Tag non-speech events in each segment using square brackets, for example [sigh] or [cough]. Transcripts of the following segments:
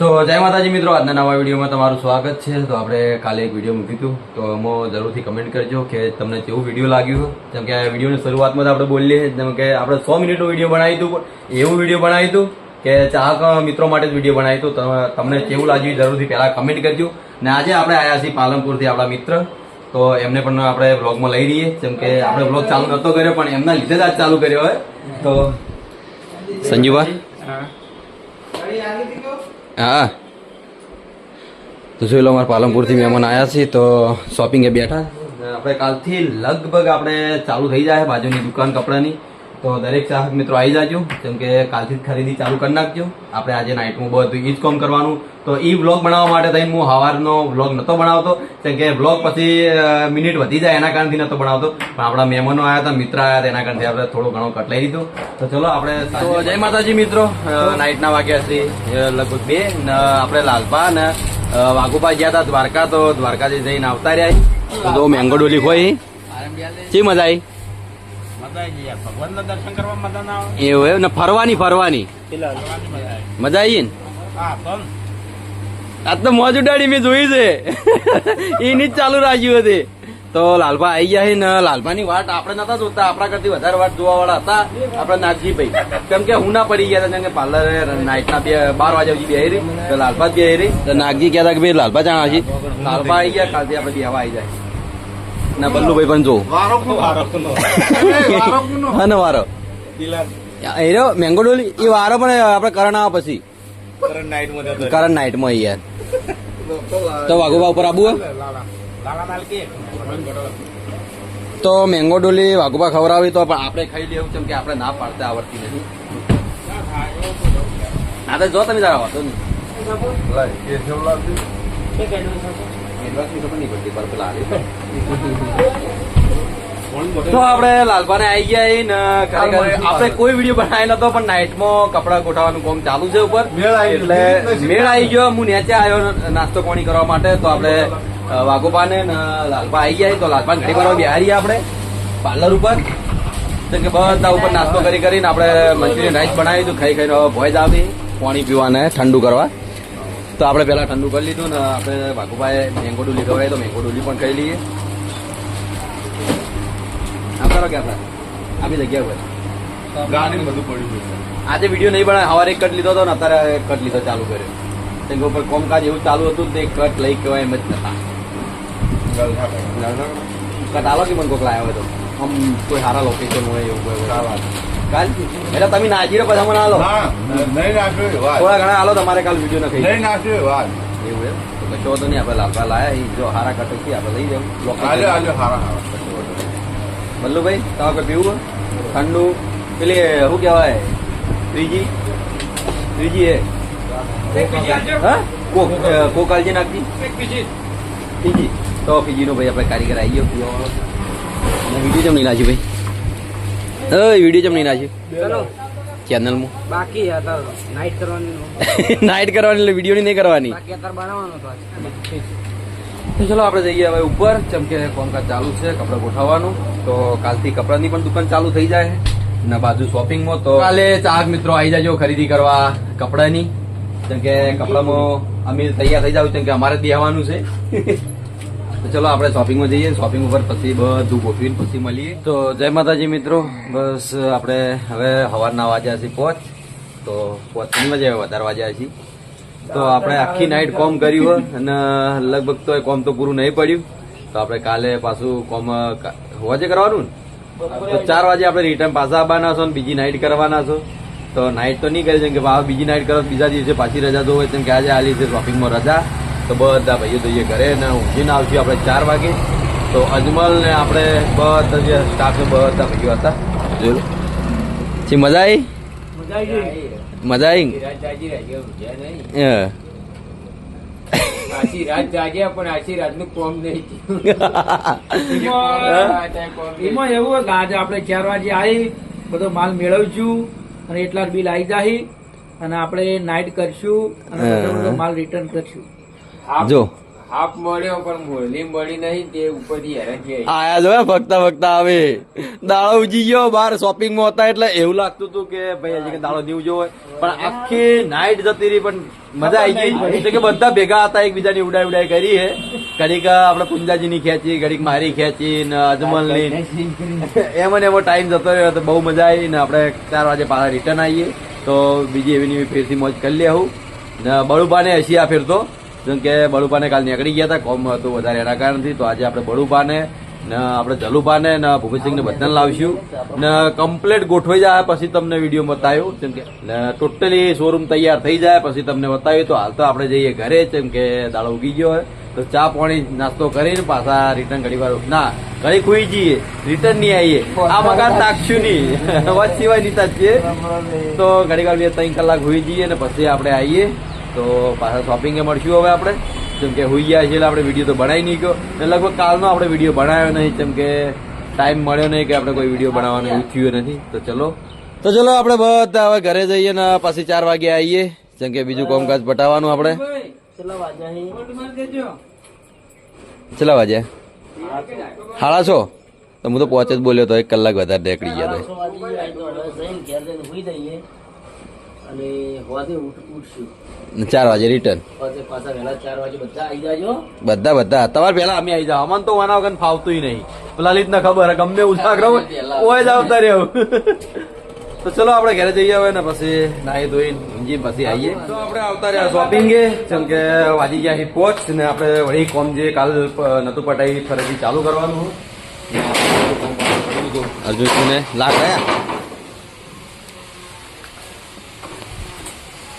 તો જય માતાજી મિત્રો, આજના નવા વિડીયોમાં તમારું સ્વાગત છે. તો આપણે કાલે એક વીડિયો મૂક્યું હતું. તો એમાં જરૂરથી કમેન્ટ કરજો કે તમને કેવું વીડિયો લાગ્યું. જેમ કે આ વિડીયોની શરૂઆતમાં તો આપણે બોલીએ. જેમ કે આપણે સો મિનિટનો વીડિયો બનાવ્યું હતું એવું વીડિયો બનાવી હતું કે ચાહક મિત્રો માટે જ વીડિયો બનાવ્યું હતું. તમને કેવું લાગ્યું જરૂરથી પહેલાં કમેન્ટ કરજો. ને આજે આપણે આવ્યા છીએ પાલનપુરથી આપણા મિત્ર. તો એમને પણ આપણે બ્લોગમાં લઈ રહીએ. જેમ કે આપણે બ્લોગ ચાલુ નહોતો કર્યો, પણ એમના લીધે જ આજ ચાલુ કર્યો હોય. તો સંજીવા હા. તો જોઈ લો, અમારા પાલનપુરથી મહેમાન આવ્યા છીએ, તો શોપિંગે બેઠા. આપણે કાલથી લગભગ આપણે ચાલુ થઈ જાય બાજુની દુકાન કપડાની. તો દરેક ચાહક મિત્રો આવી જાજો કેમ કે કાલથી જ ખરીદી ચાલુ કરી નાખજો. આપણે આજે નાઇટમાં બધું ઈ જ કોમ કરવાનું. તો એ વ્લોગ બનાવવા માટે થઈને હું સવારનો વ્લોગ નહોતો બનાવતો કેમ કે વ્લોગ પછી મિનિટ વધી જાય એના કારણથી નહોતો બનાવતો. પણ આપણા મહેમાનો આવ્યા હતા મિત્ર આવ્યા હતા એના કારણથી આપણે થોડો ઘણો કટ લઈ લીધો. તો ચલો આપણે જય માતાજી મિત્રો. નાઇટના વાગ્યા છે લગભગ બે. આપણે લાલપા ને અ, વાઘુપા ગયા હતા દ્વારકા તો દ્વારકાથી જઈને આવતા રહ્યા તો મેંગો ડોલી હોય શી મજા આવી ભગવાનના દર્શન કરવા મજા ના આવે. એવું એમ? ને ફરવાની ફરવાની. મજા આવી. ને? આ તો મોજ ઉડાડી મેં જોઈ છે. એની જ ચાલુ રાખ્યું હતી તો લાલભા આવી ગયા છે ને લાલભાની વાટ આપણે નતા જોતા. આપણા કરતી વધારે વાટ જોવા વાળા હતા. આપણા નાગજીભાઈ. કેમ કે હું ના પડી ગયા હતા કે પાર્લર નાઇટના બે બાર વાગ્યા સુધી બે રહી. તો લાલભા જ બે રહી. તો નાગજી કહેતા કે ભાઈ લાલભા જાણા છે. લાલભા આવી ગયા કાલથી આપણે બેવા આવી જાય. ના બલ્લુભાઈ પણ જો. હા ને વારો. એ રહ્યો મેંગો ડોલી એ વારો પણ આપણે કરણ આવે પછી. કરણ નાઇટમાં યાર. તો વાઘોબા ઉપર આબુ તો મેંગો ડોલી વાઘુબા ખવડાવી તો પણ આપણે ખાઈ લેવું કેમ કે આપણે ના પાડતા આવડતી નથી. હા તો જો તમે જરા વાંધો નહીં. તો આપણે લાલપાને આવી ગયા ને આપણે કોઈ વીડિયો બનાવેલો નતો પણ નાઇટમાં કપડા ગોઠવવાનું કામ ચાલુ છે ઉપર. મેળ એટલે મેળ આવી ગયો. હું નેચે આવ્યો નાસ્તો પાણી કરવા માટે. તો આપણે વાઘોપાને ને લાલપા આવી ગયા તો લાલપા ઘડી વાર બિહારીએ આપણે પાર્લર ઉપર. કે બધા ઉપર નાસ્તો કરી કરીને આપણે મંચુરિયન રાઈસ બનાવી તો ખાઈ ખાઈને હવે ભોય જ આવી પાણી પીવાને ઠંડુ કરવા. તો આપણે પહેલાં ઠંડુ કરી લીધું ને આપણે વાઘુભાઈ મેંગો ડુલી ખવાય તો મેંગો ડુલી પણ ખાઈ લઈએ. આમ કરો કે આપણે? આપી જગ્યા પર ગાડી બધું પડ્યું આજે વીડિયો નહીં પણ સવારે કટ લીધો હતો ને અત્યારે કટ લીધો ચાલુ કર્યો. કે ઉપર કોમકાજ એવું ચાલુ હતું તે કટ લઈ કહેવાય એમ જ નતા. કટ આલો કે મને કોક લાવ્યો હોય તો? આમ કોઈ સારા લોકેશન હોય એવું કોઈ. કાલ? એટલે તમે નાજી રહ્યો પછી મને આલો નહીં નાખ્યો થોડા ઘણા આલો તમારે કાલ વીડિયો નહીં નખાઈ નાખ્યો વાત. એવું એમ? તો કશો તો નહીં આપણે લાલબા લાયા જો હારા કટ છે આપણે લઈ જવું આજે આજે હારા બલ્લુભાઈ તમારે કોઈ પીવું? ઠંડુ. પેલી શું કહેવાય? ત્રીજી? ત્રીજી એ? હા? કોક અ, કોક આલજી નાખજી ફીજી તો ફીજીનો ભાઈ આપણે કારીગર આવી ગયો. પીવાવાળો બીજું વીડિયો જમ નહીં ભાઈ? અ વીડિયો જમ નહીં નાખી ચલો. ચેનલમાં બાકી હતા નાઈટ કરવાની નાઇટ [laughs] કરવાની એટલે વીડિયો નહીં કરવાની. બાકી અત્યારે બનાવવાનો તો ચલો આપણે જઈએ હવે ઉપર. જેમ કે કામકાજ ચાલુ છે કપડાં ગોઠવવાનું. તો કાલથી કપડાની પણ દુકાન ચાલુ થઈ જાય. ને બાજુ શોપિંગમાં તો કાલે ચાર મિત્રો આવી જાજો ખરીદી કરવા કપડાની. જેમ કે કપડામાં અમે તૈયાર થઈ જાવ જેમ કે અમારે દેવાનું છે. [laughs] તો ચલો આપણે શોપિંગમાં જઈએ શોપિંગ ઉપર પછી બધું ગોઠવીને પછી મળીએ. તો જય માતાજી મિત્રો, બસ આપણે હવે સવારના વાગ્યા છે પોચ. તો પોચની મજા વધારે વાગ્યા છીએ તો આપણે આખી નાઇટ કોમ કર્યું અને લગભગ તો એ કોમ તો પૂરું નહીં પડ્યું. તો આપણે કાલે પાછું કોમ હોજે કરવાનું તો ચાર વાગે આપણે રિટર્ન પાછા આવવાના છો ને બીજી નાઇટ કરવાના છો. તો નાઇટ તો નહીં કરી, જેમ કે બીજી નાઇટ કરો બીજા દિવસે પાછી રજા તો હોય તેમ કે આજે આલી છે શોપિંગમાં રજા. તો બધા ભાઈઓ જઈએ ઘરે ને ઊંઘીને આવશું આપણે ચાર વાગે. તો અજમલ ને આપણે બધા જે સ્ટાફ બધા ભાઈઓ હતા. જોયું છે મજા આવી મજા આવી રાત જાગ્યા પણ આખી રાતનું કોમ નહીં એમાં એવું હોય કે આજે આપણે ચાર વાગે આવી બધો માલ મેળવશું અને એટલા બિલ આવી જાય અને આપણે નાઇટ કરશું અને બધો બધો માલ રિટર્ન કરશું. જો. હાફ મળ્યો પણ મોરલી મળી નહીં તે ઉપરથી હેરાન છે આયા જો ફગતા ફગતા આવે. દાળો ઉજી ગયો બહાર શોપિંગમાં હતા એટલે એવું લાગતું હતું કે ભાઈ હજી દાળો નહીં ઉજવો હોય. પણ આખી નાઈટ જતી રહી પણ મજા આવી ગઈ. એટલે કે બધા ભેગા હતા એકબીજાની ઉડાઈ ઉડાઈ કરી હે. ઘડીક આપણે પુંજાજી ની ખેંચી ઘડીક મારી ખેંચી ને અજમલની એમ ને એવો ટાઈમ જતો રહ્યો તો બહુ મજા આવી ને આપણે ચાર વાગે પાછા રિટર્ન આવીએ તો બીજી એવી ફેરથી મોજ કરી લે આવું ને બળુબાને હસી આ ફેરતો. કે બળુપાને કાલ નીકળી ગયા હતા, કોમ હતું વધારે એના કારણથી તો આજે આપણે બળુપાને, ને આપણે જલુપાને, ને ભૂપતસિંહને બધાને લાવશું. ને કમ્પ્લેટ ગોઠવાઈ જાય પછી તમને વીડિયો બતાવ્યો. જેમ કે ટોટલી શોરૂમ તૈયાર થઈ જાય પછી તમને બતાવ્યું. તો હાલ તો આપણે જઈએ ઘરે, જેમ કે દાડો ઉગી ગયો હોય. તો ચા પાણી નાસ્તો કરીને પાછા રિટર્ન ઘડી વાર ના, ઘડી ખુઈ જઈએ. રિટર્ન નહીં આવીએ. આ મકાન તાકશું નહીં. [laughs] વાત સિવાય જ છીએ તો ઘડી વાર બે ત્રણ કલાક હોઈ જઈએ ને પછી આપણે આવીએ. તો પાછા શોપિંગે મળશું હવે આપણે. જેમ કે હોઈ ગયા છે એટલે આપણે વીડિયો તો બનાવી નહીં ગયો. ને લગભગ કાલનો આપણે વીડિયો બનાવ્યો નહીં. જેમ કે ટાઈમ મળ્યો નહીં કે આપણે કોઈ વીડિયો બનાવવાનું એવું થયું નથી. તો ચલો. તો ચલો આપણે બધા હવે ઘરે જઈએ ને પાછી ચાર વાગે આવીએ. જેમ કે બીજું કામકાજ પટાવવાનું આપણે. ચલા વાગ્યા હાડા છો? તો હું તો પહોંચે જ બોલ્યો તો એક કલાક વધારે નીકળી ગયા તો. અને હોવાથી ઉઠશું ચાર વાગે રિટર્ન પછી પાછા વહેલા ચાર વાગે બધા આવી જાજો. બધા બધા. તમારે પહેલા અમે આવી જાવ અમને તો વાના વગર ફાવતું નહીં. પેલા ને ખબર ગમે ઉજાગરો હોય જ આવતા રહ્યો તો ચલો આપણે ઘરે જઈએ હવે ને પછી નાહી ધોઈ ઊંઘી પછી આવીએ તો આપણે આવતા રહ્યા શોપિંગે જેમ કે વાજી ગયા પહોંચ ને આપણે વળી કોમ જે કાલ નતું પટાઈ ફરીથી ચાલુ કરવાનું. અર્જુન લાખ ગયા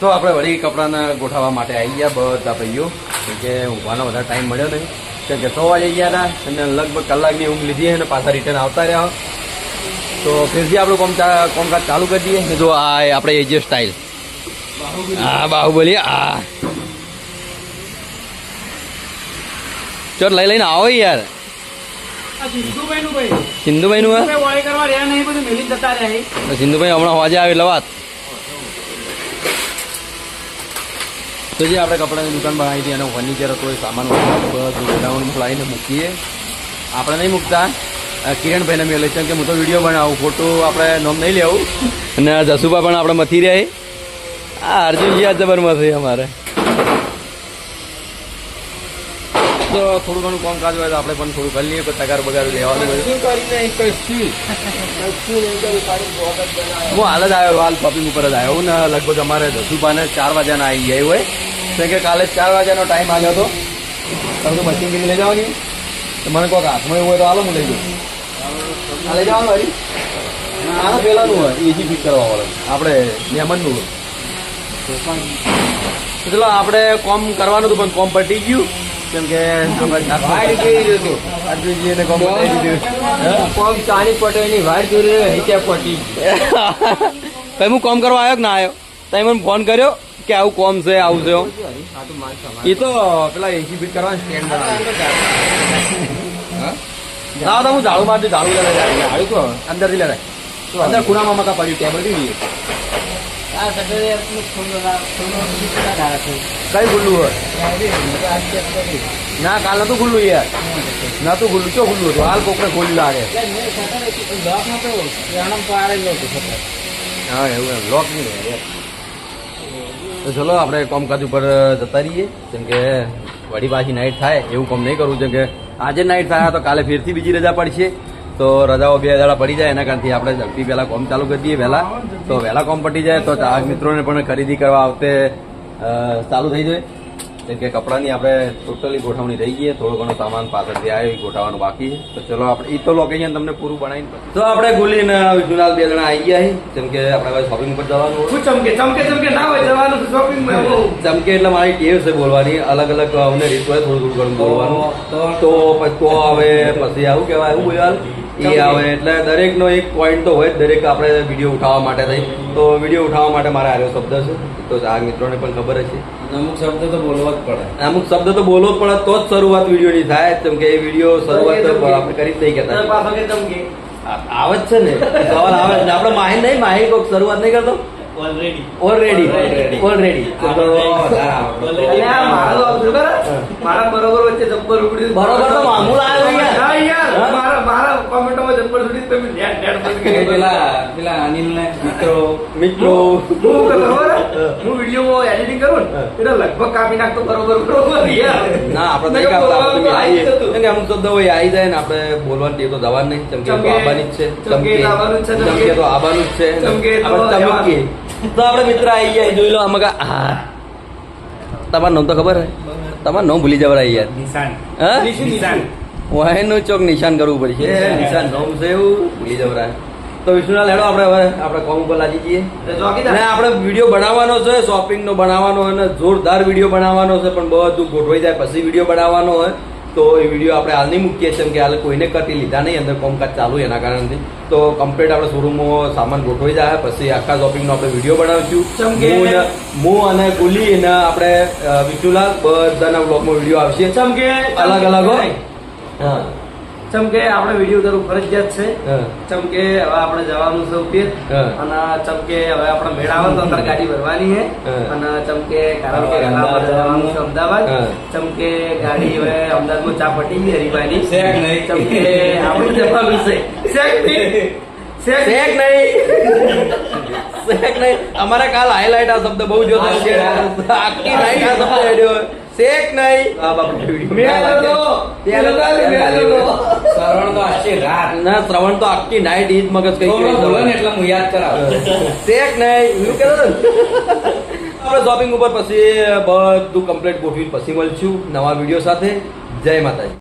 તો આપણે વળી કપડાને ગોઠવવા માટે આવી ગયા બધા ભાઈઓ. કે ઊભાનો વધારે ટાઈમ મળ્યો નહીં. કે સો જઈ ગયા હતા અને લગભગ કલાકની ઊંઘ લીધી અને પાછા રિટર્ન આવતા રહ્યા. તો ફેરથી આપણું કોમ કોમકાજ ચાલુ કરી દઈએ. જો આ એ આપણે એજીઓ સ્ટાઇલ હા બાહુબલી આ ચલ લઈ લઈને આવો યાર. સિંધુભાઈ નું સિંધુભાઈ નું સિંધુભાઈ જ જતા હમણાં હોજે આવે એટલે વાત. તો જે આપણે કપડાની દુકાન બનાવી હતી એનો ફર્નિચર હતો એ સામાન બધું ગોડાઉનમાં લાવીને મૂકીએ. આપણે નહીં મૂકતા. કિરણભાઈને મેં લઈ કે હું તો વીડિયો બનાવું ફોટો આપણે નોમ નહીં લેવું. અને જસુભા પણ આપણે મથી રહે આ અર્જુનજી આ જબરમસ્ત છે અમારે. તો થોડું ઘણું કામકાજ હોય તો આપણે પણ થોડું કરી લઈએ તગાર બગાર લેવાનું હું હાલ જ આવ્યો હાલ શોપિંગ ઉપર જ આવ્યો. ને લગભગ અમારે જસુભાને ચાર વાગ્યાના આવી ગયા હોય. કે કાલે ચાર વાગ્યાનો ટાઈમ આવ્યો હતો. તમે તો મશીન લઈ જવાની. તો મને કોઈક હાથમાં એવું હોય તો હાલો હું લઈ જાઉં આ લઈ જવાનું હરી આના પહેલાનું હોય એસી ફિટ કરવા વાળું. આપણે લેમનનું હોય. ચલો આપણે કોમ કરવાનું હતું પણ કોમ પટી ગયું. કેમ કે અર્જુનજીને કોમ પતાવી દીધું. કોમ ચાલી પટે એની વાયર જોઈ રહ્યો હિચા પટી તમે [laughs] હું કોમ કરવા આવ્યો કે ના આવ્યો? તમે મને ફોન કર્યો. કે આવું કોમ છે, આવું છે એ તો પેલા એસી ફીટ કરવા સ્ટેન્ડ બનાવી હા? તો હું ઝાડુ મારતી, ઝાડુ લેવા ઝાડુ તો અંદરથી લેવાય અંદર ખૂણામાં મકા પડ્યું, ટેબલ દાડા છે? કઈ ખુલ્લું હોય. ના, કાલ નતું ખુલ્લું યાર. નતું ખુલ્લું. ચો ખુલ્લું હતું? હાલ કોકને ખોલી લાગે. હા, એવું લોક નહીં તો ચલો, આપણે કોમકાજ ઉપર જતા રહીએ. જેમ કે વળી પાછી નાઇટ થાય, એવું કામ નહીં કરવું જેમ કે આજે નાઇટ થાય તો કાલે ફેરથી બીજી રજા પડશે. તો રજાઓ બે દાડા પડી જાય, એના કારણથી આપણે ઝડપી પહેલા કોમ ચાલુ કરી દઈએ વહેલા. તો વહેલા કોમ પટી જાય, તો ચાહક મિત્રોને પણ ખરીદી કરવા આવતે ચાલુ થઈ જાય. જેમ કે કપડાની આપણે ટોટલી ગોઠવણી થઈ ગઈ થોડો ઘણો સામાન પાછળથી આવ્યો એ ગોઠવવાનું બાકી છે. તો ચલો આપણે એ તો લોકેશન તમને પૂરું બનાવીને તો આપણે ગુલીને વિજુલાલ બે જણા આવી ગયા છે જેમ કે આપણે હવે શોપિંગ પર જવાનું શું ચમકે ચમકે ચમકે ના હોય જવાનું શોપિંગ ચમકે એટલે મારી ટેવ છે બોલવાની અલગ અલગ અમને રીત હોય થોડું થોડું ઘણું બોલવાનું. તો પછી તો હવે પછી આવું કહેવાય એવું બોલવાનું. એ આવે એટલે દરેકનો એક પોઈન્ટ તો હોય દરેક આપણે વીડિયો ઉઠાવવા માટે થઈ. તો વીડિયો ઉઠાવવા માટે મારે આવ્યો શબ્દ છે. તો આ મિત્રોને પણ ખબર છે. અમુક શબ્દ તો બોલવા જ પડે. અમુક શબ્દ તો બોલવો જ પડે તો જ શરૂઆત વિડીયોની થાય. કેમ કે એ વીડિયો શરૂઆત આપણે કરી જ નહીં કહેતા. આવે જ છે ને. સવાલ આવે જ આપણે માહિર નહીં માહિર કોઈક શરૂઆત નહીં કરતો? ઓલરેડી ઓલરેડી ઓલરેડી મારો જો ખરા? મારા બરોબર ઉપડી બરોબર તો મામૂલ આવ્યો યાર. હા, યાર હા? મારા મારા કોમેન્ટોમાં સુધી તમે નેટ નેટ બંધ કરી પેલા પેલા અનિલ ને મિત્રો મિત્રો. હું ખબર હું. વિડીયોમાં એડિટિંગ કરું ને એટલે લગભગ કાપી નાખતો બરોબર બરોબર. ના આપણે નહીં કાપતા આપણે આવીએ. આવી જ જતું. કેમ કે અમુક શબ્દ હોય આવી જાય ને આપણે બોલવાની ટેવ તો જવાનું નહીં. ચમકે તો આવવાની જ છે ચમકે તો આવવાનું જ છે, ચમકે- તો આવવાનું જ છે. ચમકે તો આપણે ચમકે. તો આપણે મિત્ર આવી ગયા જોઈ લો આમાં હા તમારું નામ તો ખબર હે? તમારું નામ ભૂલી જવા યાર. નિશાન. હા? નિશાન. વાહેનું ચોક નિશાન કરવું પડશે. નિશાન નોમ છે એવું. ભૂલી જવરાય તો વિષ્ણુલાલ હેડો આપણે હવે આપણે કોમ ઉપર લાગી જઈએ. અને આપણે વીડિયો બનાવવાનો છે શોપિંગનો બનાવવાનો અને જોરદાર વીડિયો બનાવવાનો છે પણ બધું ગોઠવાઈ જાય પછી વીડિયો બનાવવાનો હોય તો એ વીડિયો આપણે હાલ નહીં મૂકીએ છીએ કે હાલ કોઈને કટી લીધા નહીં અંદર કોમકાજ ચાલુ એના કારણથી. તો કમ્પ્લીટ આપણે શોરૂમમાં સામાન ગોઠવાઈ જાય પછી આખા શોપિંગનો આપણે વીડિયો બનાવીશું. હું અને ગુલી અને આપણે વિષ્ણુલાલ બધાના બ્લોગમાં વીડિયો આવશે. ચમકે અલગ અલગ હો. હા. ચમકે આપણે વીડિયો કરવું ફરજિયાત છે. હા. ચમકે હવે આપણે જવાનું છે ઉપીર હા. અને ચમકે હવે આપણે મેળ તો અંદર ગાડી ભરવાની છે. અને ચમકે કારણ કે જવાનું છે. અમદાવાદ હા. ચમકે ગાડી હવે અમદાવાદમાં ચા પટી ગઈ નહીં. ચમકે આપણે જવાનું છે. શેક શેક શેક નહીં. શેક નહીં. અમારે કાલ હાઇલાઇટ આ શબ્દ બહુ જોતા છે આખી નાઈટ આ શબ્દ શેક નહીં. સરવણ તો આખી રાત. ના શ્રવણ તો આખી નાઈટ ઈજ મગજ કઈ એટલે હું યાદ કરાવ. શેક નહીં. હું કહેતો આપણે શોપિંગ ઉપર પછી બધું કમ્પ્લીટ ગોઠવી પછી મળશું નવા વીડિયો સાથે. જય માતાજી.